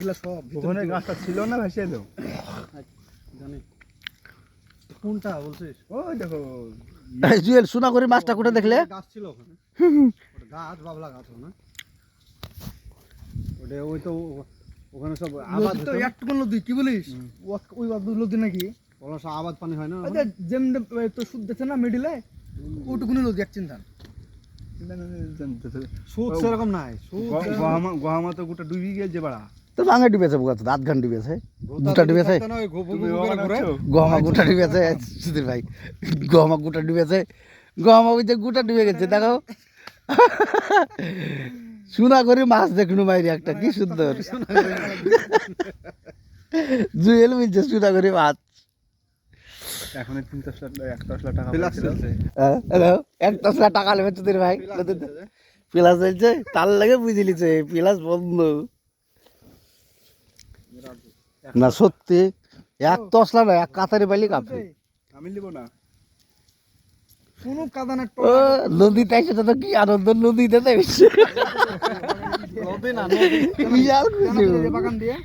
এগুলা সব ওখানে গাছটা ছিল না ভেসে এলো। জানি কোনটা বলছিস? ওই দেখো জুয়েল সোনা করে মাছটা কোটে দেখলে? গাছ ছিল ওখানে। ওটা গাছ বাবলা গাছ না ওটা ওই তো ওখানে সব আবাদ তো হতো। একটু নদী কি বলিস? ওই বাদ নদী নাকি? ওগুলো সব আবাদ পানি হয় না যেমনি তো সুদ দিচ্ছে না মিডিলে? ওটুকুনি নদী এক চিন্তা সুদ সেরকম নাই। সুদ গহামা গহামা তো গোটা ডুবি গিয়েছে বাড়া। তো ভাঙে ডুবেছে বোকা তো আধ ডুবেছে গোটা ডুবেছে? গহমা গোটা ডুবেছে সুধীর ভাই গহমা গোটা ডুবেছে গহমা ওই যে গোটা ডুবে গেছে দেখো। সোনা করে মাছ দেখুন বাইরে একটা কি সুন্দর। জুয়েল মিলছে সোনা করে মাছ। এখন তিন টাকা টাকা নেবে ভাই। পিলাস চলছে তার লাগে বুঝে লিছে পিলাস বন্ধ। না সত্যি এক তসলা না এক কাতারি পাইলে কাঁপবে আমি নিব না। কোনো কাদানের ও নদীতে এসে তো কি আনন্দ নদীতে তো এসছে নদী না নদী। বিশাল খুশি বাগান দিয়ে?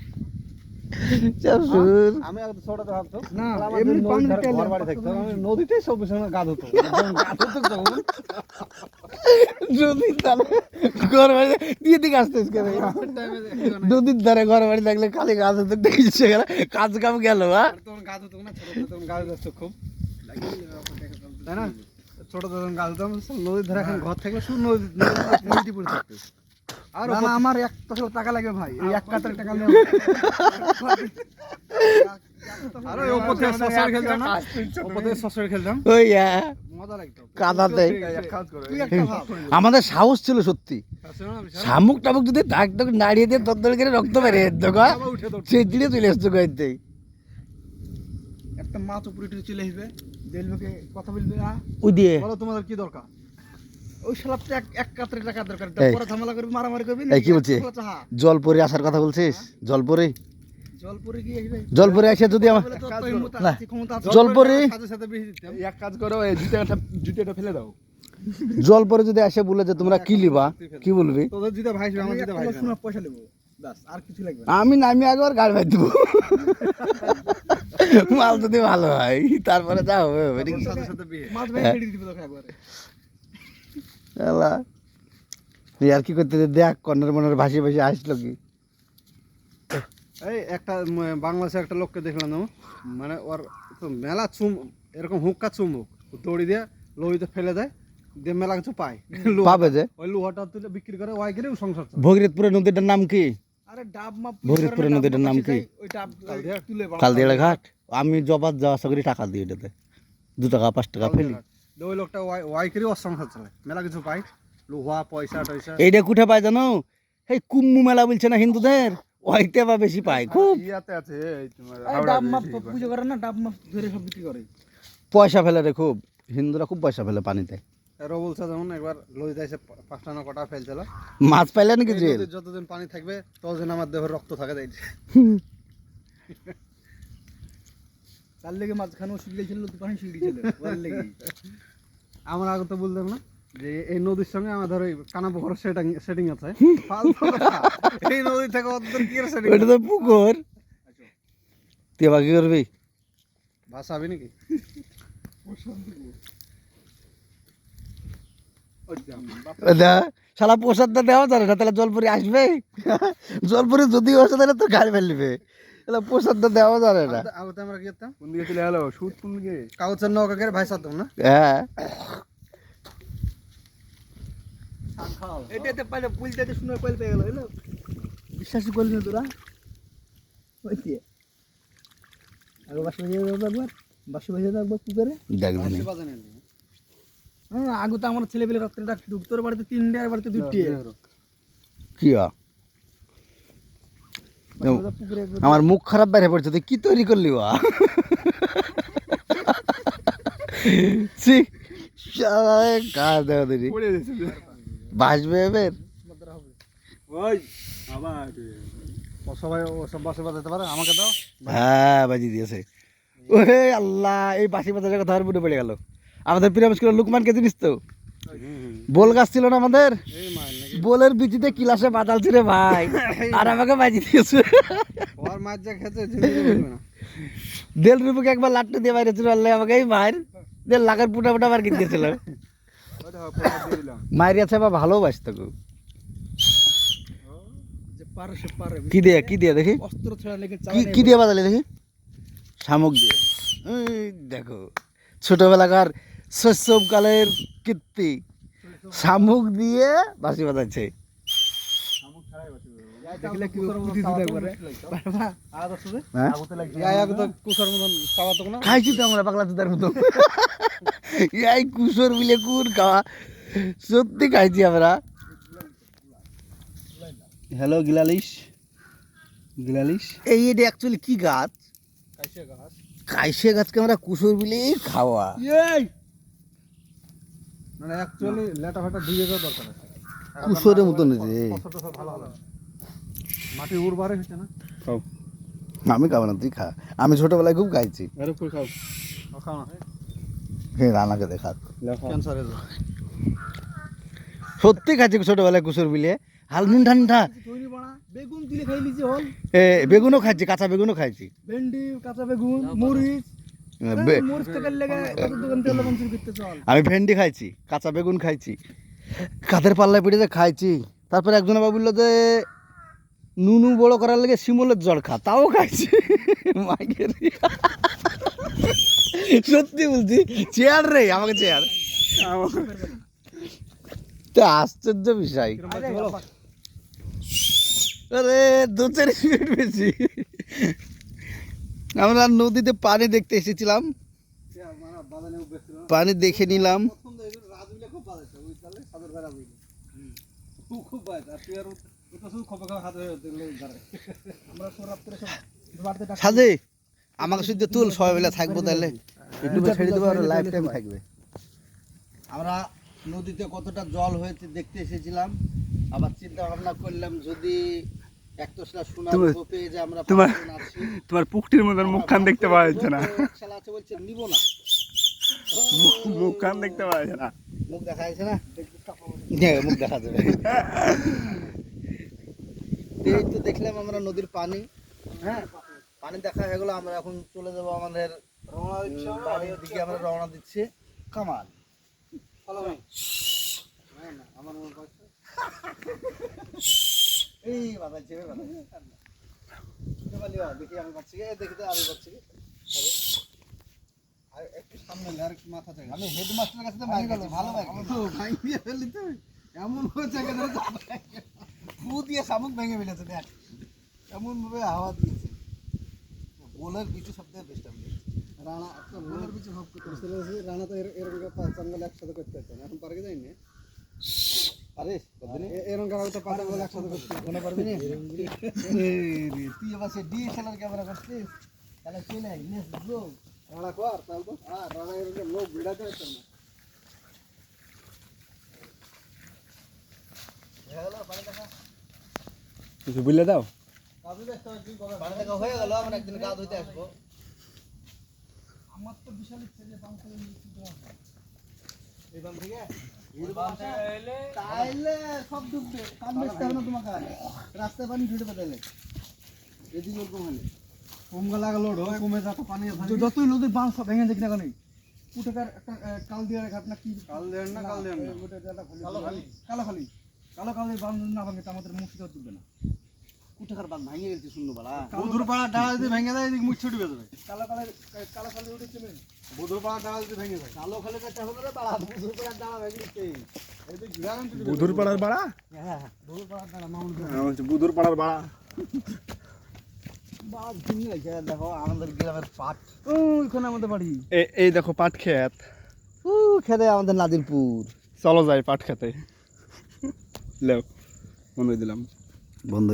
আমি আগে ভাবতো না, এমনি নদীর পানি ধারে ঘর বাড়ি থাকতো আমি নদীতেই সব সময় যখন ঘর বাড়ি দিয়ে দিকে আসতে নদীর ধারে ঘর বাড়ি থাকলে খালি গাছ হতে দেখছে গেল কাজ কাম গেল হ্যাঁ তখন না খুব। তাই না? ছোট তখন হতো নদীর ধারে এখন ঘর থাকলে শুধু নদী নদী পড়ে থাকতো আর না, না, আমার এক তসলা টাকা লাগবে ভাই এই এক কাতার টাকা আর খেলতাম না? সসর খেলতাম? মজা লাগতো। কাদাতে ভাব। আমাদের সাহস ছিল সত্যি। না শামুক টামুক যদি দাগ টাক নাড়িয়ে দিয়ে দরদর করে রক্ত বেড়ে যেত গা। আবার উঠে দৌড় সে দিনে চলে আসতো গাইতেই একটা মাছ উপরে চলে আসবে। কথা বলবে আ। ওই দিয়ে। বলো তোমাদের কি দরকার? ওই এক এক কাতারে টাকা দরকার পরে ঝামেলা করবি মারামারি করবি এই কি বলছে? চাহা? আসার কথা বলছিস? জল পরে জল পরে গিয়ে আসবে। জল পরে এসে যদি আমার বলে তো কাজ তোর করো। হিম্মত না। আছে, ক্ষমতা আছে। জল পরে সাথে সাথে বেশি দিতাম এক কাজ করো জুতাটা জুতাটা ফেলে দাও। জল পরে যদি এসে বলে যে তোমরা কি লিবা কি বলবি? আমি আমার জিতে একটা ভাই শোনা পয়সা নেব। ব্যাস আর কিছু লাগবে না। আমি নামি আগে আর গাড়ি ভাই দিব। মাল যদি ভালো হয় তারপরে যা হবে দিবে। এই আর কি করতে দেখ কর্নার মনের ভাসি ভাসি আসলো কি? এই একটা বাংলাদেশে একটা লোককে দেখলাম মানে ওর তো মেলা চুম এরকম হুক্কা চুমুক। দড়ি দিয়ে লোহিতে ফেলে দেয় দিয়ে মেলা কিছু পায়। পাবে যে? ওই লোহাটা তুলে বিক্রি করে ওয়াই করে সংসার। ভগীরথপুরের নদীটার নাম কি? আরে ডাব মাপ ভগীরথপুরের নদীটার নাম কি? ওই ডাব তুলে ঘাট? আমি জবাত যাওয়া আসা করি টাকা দিই এটাতে দু টাকা পাঁচ টাকা ফেলি। দিয়ে ওই লোকটা ওয়াই ওয়াই করে ওর সংসার চলে। মেলা কিছু পায়। লোহা পয়সা টয়সা এইটা কুঠে পায় জানো? এই কুম্ভু মেলা বলছে না হিন্দুদের? ওইতে বা বেশি পায়। খুব ইয়াতে আছে ডাব মাপ পুজো করে না ডাব মাপ ধরে সব বিক্রি করে পয়সা ফেলে রে খুব। হিন্দুরা খুব পয়সা ফেলে পানিতে। এরও বলছে যেমন একবার এসে পা- পাঁচটা না কটা ফেলছিল মাছ পাইলে নাকি এই যতদিন পানি থাকবে ততদিন আমার দেহের রক্ত থাকে যাই তার লেগে মাঝখানে ওষুধ গেছিল নদী পানি সিঁড়ি ছিল। ওর লেগে আমরা আগে তো বলতাম না যে এই নদীর সঙ্গে আমাদের ওই কানা পুকুরের সেটিং সেটিং আছে। এই নদী থেকে অতদূর কি সেটিং ওইটা তো পুকুর। তুই আবার কি করবি? ভাষা হবে নাকি শালা প্রসাদটা দেওয়া যাবে না তাহলে জলপুরি আসবে? জলপুরি যদি আসে তাহলে তো গাড়ি ফেলবে। দেওয়া যাবে না। আগে তো আমরা কি করতাম? কোন দিকে চলে গেলো? সুদ কোন দিকে? কাগজের নৌকা করে ভাই সারতাম না? হ্যাঁ। এটাতে পাইলে পুলটাতে শুনে পাইলে পেয়ে গেল বুঝলো বিশ্বাসই করলি না তোরা। ওই দিয়ে আগে বাসি বাজিয়ে দেবো একবার বাসি বাজিয়ে দেবো একবার কি। হ্যাঁ আগে তো আমার ছেলেপেলে রাত্রে ডাক তোর বাড়িতে তিনটে আর বাড়িতে দুটি কি হয়? পুকুরে আমার মুখ খারাপ বাইরে পড়ছে তুই কি তৈরি করলি বা বাসবে এবার? হ্যাঁ বাজি দিয়েছে। ওহে আল্লাহ এই বাসি বাজারের কথা আর মনে পড়ে গেল। আমাদের প্রিয় স্কুলের লুকমানকে জিনিস তো? বোল গাছ ছিল না আমাদের? বোলের বিচিতে কিলাসে বাতাল ছিল ভাই। আর আমাকে বাজি দিয়েছে। ওর মাছ যা খেতে দেড় রুপুকে একবার লাট্টু দিয়ে বাইরে ছিল আল্লাহ আমাকে এই মায়ের দেড় লাখের পুটা পুটা মার কিনে দিয়েছিল ওটা পোশাক দিয়ে দিলাম মায়ের আছে বা ভালোবাসতো গো। যে পারে পারে। কি দিয়ে কি দিয়ে দেখি? অস্ত্র ছাড়া লেগে কি দিয়ে বাজালে দেখি? শামুক দিয়ে। এই দেখো ছোটবেলাকার শৈশবকালের কীর্তি। শামুক দিয়ে বাসি বাজাচ্ছে। হ্যাঁ? তো খাইছি আমরা পাগলা চুদার মতো। এই কুসর মিলে কুর খাওয়া। সত্যি খাইছি আমরা। হ্যালো গিলালিশ। গিলালিশ। এই এটা অ্যাকচুয়ালি কি গাছ? কাইসে গাছকে আমরা কুসর মিলে খাওয়া। এই! মানে অ্যাকচুয়ালি লেটা ফাটা দিয়ে দেওয়া দরকার আছে। কুসরের মতন রে ফসলটা সব মাটি উর্বরে হচ্ছে না? খাও। আমি খাব না তুই খা। আমি ছোটবেলায় খুব খাইছি। খাও। খাও না। রানাকে দেখা। সত্যি খাইছি ছোটবেলায় কুসর মিলে হালনুন ঠান্ডা বেগুন দিলে খাই লিজি হল। এ বেগুনও খাইছি কাঁচা বেগুনও খাইছি। ভেন্ডি কাঁচা বেগুন মরিচ। করতে চল। আমি ভেন্ডি খাইছি কাঁচা বেগুন খাইছি। কাদের পাল্লায় পিঠে যে খাইছি তারপরে একজন আবার বলল যে নুনু বড় করার লেগে শিমলের জল খা তাও খাইছি। মাইকের সত্যি বলছি চেয়ার রে আমাকে চেয়ার। তো আশ্চর্য বিষয়। আরে দু চার মিনিট বেশি। আমরা নদীতে পানি দেখতে এসেছিলাম। পানি দেখে নিলাম। সাজে আমাকে শুধু তুল সবাই মিলে থাকব তাহলে। ইউটিউবে ছেড়ে দেবো আর লাইফ টাইম থাকবে। আমরা নদীতে কতটা জল হয়েছে দেখতে এসেছিলাম। আবার চিন্তা ভাবনা করলাম যদি তোমার- রূপে পেয়ে যে আমরা তোমার- পুকটির মতন মুখখান দেখতে পাওয়া যাচ্ছে না। এক আছে বলছে নিব না। মুখখান দেখতে পাওয়া যাচ্ছে না। মুখ দেখা যাচ্ছে না? মুখ দেখা যাবে। এই তো দেখলাম আমরা নদীর পানি। হ্যাঁ পানি দেখা হয়ে গেলো আমরা এখন চলে যাব আমাদের রওনা দিচ্ছে বাড়ির দিকে আমরা রওনা দিচ্ছি। কামাল। আমার মনে পড়ছে চেপে বাবা দেখি আমি পাচ্ছি দেখি তো আমি পাচ্ছি আর একটু সামনে আর একটু মাথা থেকে আমি হেডমাস্টারের কাছে তো মাইক আছে ভালো মাইক তো এমন হয়েছে কেন ফু দিয়ে শামুক ভেঙে ফেলেছে দেখ। এমন ভাবে হাওয়া দিয়েছে। বোলের বিচু সবথেকে বেস্ট আমি রানা তো মনের পিছু সব করতে রানা তো এরকম একটা একসাথে করতে না। এখন পার্কে যাইনি আরে এরকম তো বলে একসাথে করতে মনে পারবি না? তুই আবার সে ডিএসএলআর ক্যামেরা করছিস? তাহলে চলে আই লেটস গো রানা কর তাহলে তো। আর রানা এরকম লোক ভিড়াতে হতো না কিছু বুঝলে দাও? পানি দেখা হয়ে গেল আমরা একদিন গা ধুইতে আসব। আমার তো বিশাল ইচ্ছে যে বাম করে নিচে এই বাম থেকে তাইলে সব ডুববে কাম বেচতে হবে না তোমাকে। রাস্তায় পানি ঢুকে এদিকে ওরকম হলে কমগা লাগা লোড হয় কমে যা পানি আছে। যতই নদীর বাঁধ সব ভেঙে দেখি না কেন একটা কাল দেওয়ার ঘাট না কি? কাল দেওয়ার না কাল না। খালি- কালো খালি। কালো বান্ধব বাঁধ না ভাঙে তা আমাদের মুর্শিদাবাদ ডুববে না। ভাঙিয়ে গেছে শূন্য বেলা বধুর পাড়া ডাল যদি ভেঙে এদিকে মুখ ছুটবে যাবে কালো কালে কালো খালি উঠেছে মেয়ে। বধুর পাড়া ডাল যদি ভেঙে যায় কালো খালে কাটা হলো রে বাড়া বুঝুর করে ভেঙে বাড়া ডাল মামুন বাদ ভিন্ন হয়েছে দেখো আমাদের গ্রামের পাট। ও ওইখানে আমাদের বাড়ি। এ- এই দেখো পাট খেত। উ খেতে আমাদের নাদিরপুর। চলো যাই পাট খেতে। লেও মনে দিলাম। বন্ধ